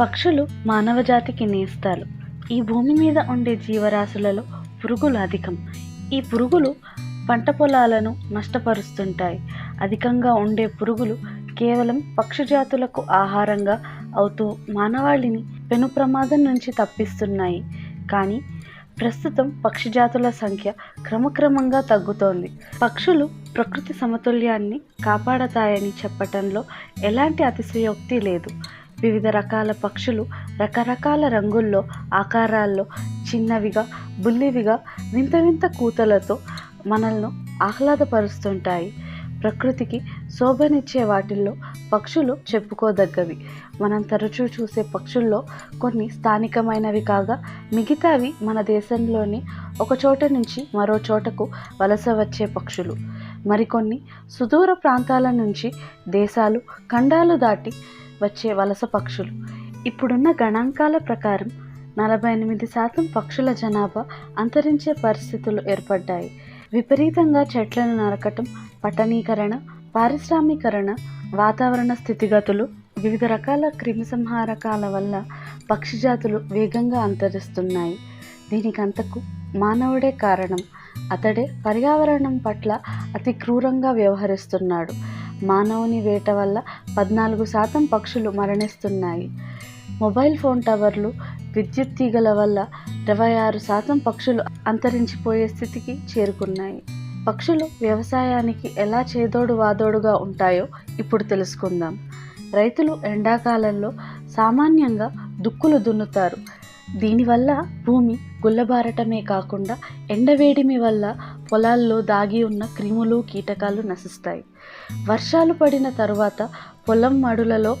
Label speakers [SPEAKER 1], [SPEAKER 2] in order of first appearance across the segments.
[SPEAKER 1] పక్షులు మానవ జాతికి నేస్తాలు. ఈ భూమి మీద ఉండే జీవరాశులలో పురుగులు అధికం. ఈ పురుగులు పంట పొలాలను నష్టపరుస్తుంటాయి. అధికంగా ఉండే పురుగులు కేవలం పక్షి జాతులకు ఆహారంగా అవుతూ మానవాళిని పెను ప్రమాదం నుంచి తప్పిస్తున్నాయి. కానీ ప్రస్తుతం పక్షి జాతుల సంఖ్య క్రమక్రమంగా తగ్గుతోంది. పక్షులు ప్రకృతి సమతుల్యాన్ని కాపాడతాయని చెప్పటంలో ఎలాంటి అతిశయోక్తి లేదు. వివిధ రకాల పక్షులు రకరకాల రంగుల్లో ఆకారాల్లో చిన్నవిగా బుల్లివిగా వింత వింత కూతలతో మనల్ని ఆహ్లాదపరుస్తుంటాయి. ప్రకృతికి శోభనిచ్చే వాటిల్లో పక్షులు చెప్పుకోదగ్గవి. మనం తరచూ చూసే పక్షుల్లో కొన్ని స్థానికమైనవి కాగా మిగతావి మన దేశంలోని ఒక చోట నుంచి మరో చోటకు వలస వచ్చే పక్షులు. మరికొన్ని సుదూర ప్రాంతాల నుంచి దేశాలు ఖండాలు దాటి వచ్చే వలస పక్షులు. ఇప్పుడున్న గణాంకాల ప్రకారం నలభై ఎనిమిది శాతం పక్షుల జనాభా అంతరించే పరిస్థితులు ఏర్పడ్డాయి. విపరీతంగా చెట్లను నరకటం పట్టణీకరణ పారిశ్రామీకరణ వాతావరణ స్థితిగతులు వివిధ రకాల క్రిమిసంహారకాల వల్ల పక్షి జాతులు వేగంగా అంతరిస్తున్నాయి. దీనికంతకు మానవుడే కారణం. అతడే పర్యావరణం పట్ల అతి క్రూరంగా వ్యవహరిస్తున్నాడు. మానవుని వేట వల్ల పద్నాలుగు శాతం పక్షులు మరణిస్తున్నాయి. మొబైల్ ఫోన్ టవర్లు విద్యుత్ తీగల వల్ల ఇరవై ఆరు శాతం పక్షులు అంతరించిపోయే స్థితికి చేరుకున్నాయి. పక్షులు వ్యవసాయానికి ఎలా చేదోడు వాదోడుగా ఉంటాయో ఇప్పుడు తెలుసుకుందాం. రైతులు ఎండాకాలంలో సామాన్యంగా దుక్కులు దున్నుతారు. దీనివల్ల భూమి గుల్లబారటమే కాకుండా ఎండవేడిమి వల్ల పొలాల్లో దాగి ఉన్న క్రిములు కీటకాలు నశిస్తాయి. వర్షాలు పడిన తరువాత పొలం మడులలో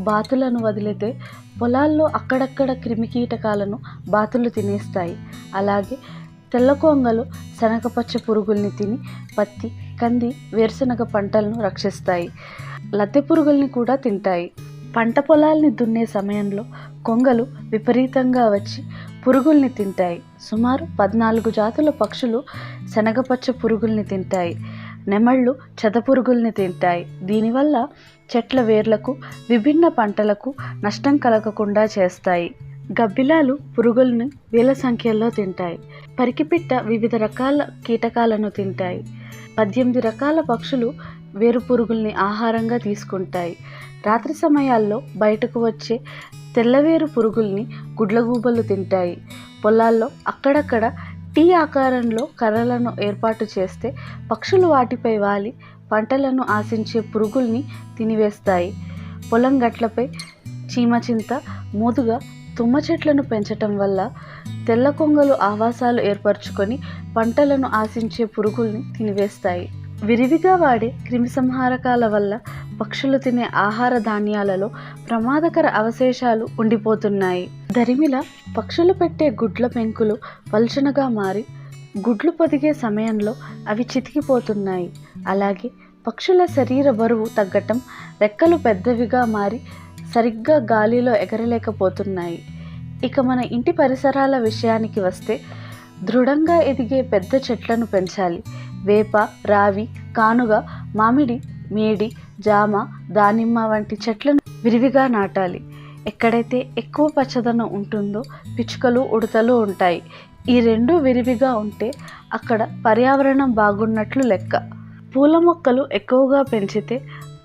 [SPEAKER 1] బాతులను వదిలితే పొలాల్లో అక్కడక్కడ క్రిమికీటకాలను బాతులు తినేస్తాయి. అలాగే తెల్లకొంగలు శనగపచ్చ పురుగుల్ని తిని పత్తి కంది వేరుశనగ పంటలను రక్షిస్తాయి. లద్దె పురుగుల్ని కూడా తింటాయి. పంట పొలాల్ని దున్నే సమయంలో కొంగలు విపరీతంగా వచ్చి పురుగుల్ని తింటాయి. సుమారు పద్నాలుగు జాతుల పక్షులు శనగపచ్చ పురుగుల్ని తింటాయి. నెమళ్ళు చెదపురుగుల్ని తింటాయి. దీనివల్ల చెట్ల వేర్లకు విభిన్న పంటలకు నష్టం కలగకుండా చేస్తాయి. గబ్బిలాలు పురుగుల్ని వేల సంఖ్యలో తింటాయి. పరికిపిట్ట వివిధ రకాల కీటకాలను తింటాయి. పద్దెనిమిది రకాల పక్షులు వేరు పురుగుల్ని ఆహారంగా తీసుకుంటాయి. రాత్రి సమయాల్లో బయటకు వచ్చే తెల్లవేరు పురుగుల్ని గుడ్లగూబలు తింటాయి. పొలాల్లో అక్కడక్కడ టీ ఆకారంలో కర్రలను ఏర్పాటు చేస్తే పక్షులు వాటిపై వాలి పంటలను ఆశించే పురుగుల్ని తినివేస్తాయి. పొలం గట్లపై చీమచింత మోదుగా తుమ్మ చెట్లను పెంచటం వల్ల తెల్ల కొంగలు ఆవాసాలు ఏర్పరచుకొని పంటలను ఆశించే పురుగుల్ని తినివేస్తాయి. విరివిగా వాడే క్రిమిసంహారకాల వల్ల పక్షులు తినే ఆహార ధాన్యాలలో ప్రమాదకర అవశేషాలు ఉండిపోతున్నాయి. దరిమిల పక్షులు పెట్టే గుడ్ల పెంకులు పల్చనగా మారి గుడ్లు పొదిగే సమయంలో అవి చితికిపోతున్నాయి. అలాగే పక్షుల శరీర బరువు తగ్గటం రెక్కలు పెద్దవిగా మారి సరిగ్గా గాలిలో ఎగరలేకపోతున్నాయి. ఇక మన ఇంటి పరిసరాల విషయానికి వస్తే దృఢంగా ఎదిగే పెద్ద చెట్లను పెంచాలి. వేప రావి కానుగ మామిడి మేడి జామ దానిమ్మ వంటి చెట్లను విరివిగా నాటాలి. ఎక్కడైతే ఎక్కువ పచ్చదనం ఉంటుందో పిచ్చుకలు ఉడతలు ఉంటాయి. ఈ రెండు విరివిగా ఉంటే అక్కడ పర్యావరణం బాగున్నట్లు లెక్క. పూల మొక్కలు ఎక్కువగా పెంచితే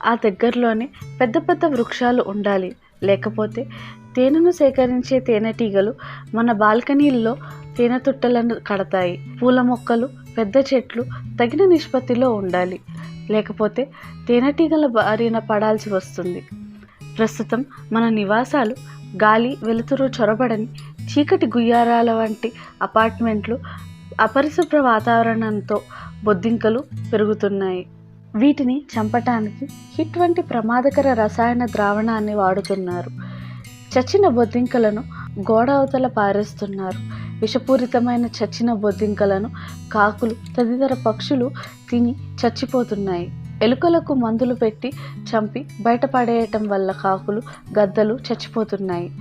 [SPEAKER 1] ఆ దగ్గరలోనే పెద్ద పెద్ద వృక్షాలు ఉండాలి. లేకపోతే తేనెను సేకరించే తేనెటీగలు మన బాల్కనీల్లో తేనె తుట్టలను కడతాయి. పూల మొక్కలు పెద్ద చెట్లు తగిన నిష్పత్తిలో ఉండాలి. లేకపోతే తేనెటీగల బారిన పడాల్సి వస్తుంది. ప్రస్తుతం మన నివాసాలు గాలి వెలుతురు చొరబడని చీకటి గుయ్యారాల వంటి అపార్ట్మెంట్లు అపరిశుభ్ర వాతావరణంతో బొద్దింకలు పెరుగుతున్నాయి. వీటిని చంపటానికి హిట్ వంటి ప్రమాదకర రసాయన ద్రావణాన్ని వాడుతున్నారు. చచ్చిన బొద్దింకలను గోడ అవతల పారేస్తున్నారు. విషపూరితమైన చచ్చిన బొద్దింకలను కాకులు తదితర పక్షులు తిని చచ్చిపోతున్నాయి. ఎలుకలకు మందులు పెట్టి చంపి బయటపడేయటం వల్ల కాకులు గద్దలు చచ్చిపోతున్నాయి.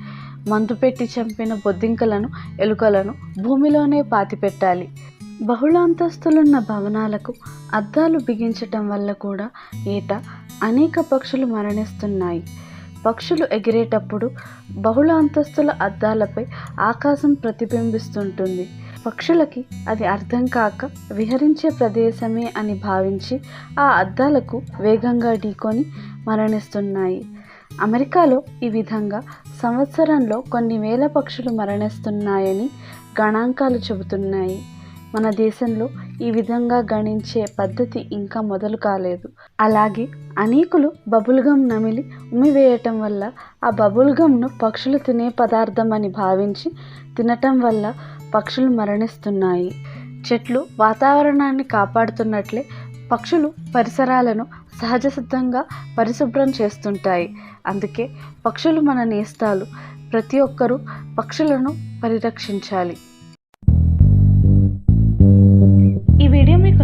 [SPEAKER 1] మందు పెట్టి చంపిన బొద్దింకలను ఎలుకలను భూమిలోనే పాతిపెట్టాలి. బహుళ అంతస్తులున్న భవనాలకు అద్దాలు బిగించటం వల్ల కూడా ఏటా అనేక పక్షులు మరణిస్తున్నాయి. పక్షులు ఎగిరేటప్పుడు బహుళ అంతస్తుల అద్దాలపై ఆకాశం ప్రతిబింబిస్తుంటుంది. పక్షులకి అది అర్థం కాక విహరించే ప్రదేశమే అని భావించి ఆ అద్దాలకు వేగంగా ఢీకొని మరణిస్తున్నాయి. అమెరికాలో ఈ విధంగా సంవత్సరంలో కొన్ని వేల పక్షులు మరణిస్తున్నాయని గణాంకాలు చెబుతున్నాయి. మన దేశంలో ఈ విధంగా గణించే పద్ధతి ఇంకా మొదలు కాలేదు. అలాగే అనేకులు బబుల్ గమ్ నమిలి ఉమ్మివేయటం వల్ల ఆ బబుల్ గమ్ను పక్షులు తినే పదార్థం అని భావించి తినటం వల్ల పక్షులు మరణిస్తున్నాయి. చెట్లు వాతావరణాన్ని కాపాడుతున్నట్లే పక్షులు పరిసరాలను సహజ సిద్ధంగా పరిశుభ్రం చేస్తుంటాయి. అందుకే పక్షులు మన నేస్తాలు. ప్రతి ఒక్కరూ పక్షులను పరిరక్షించాలి.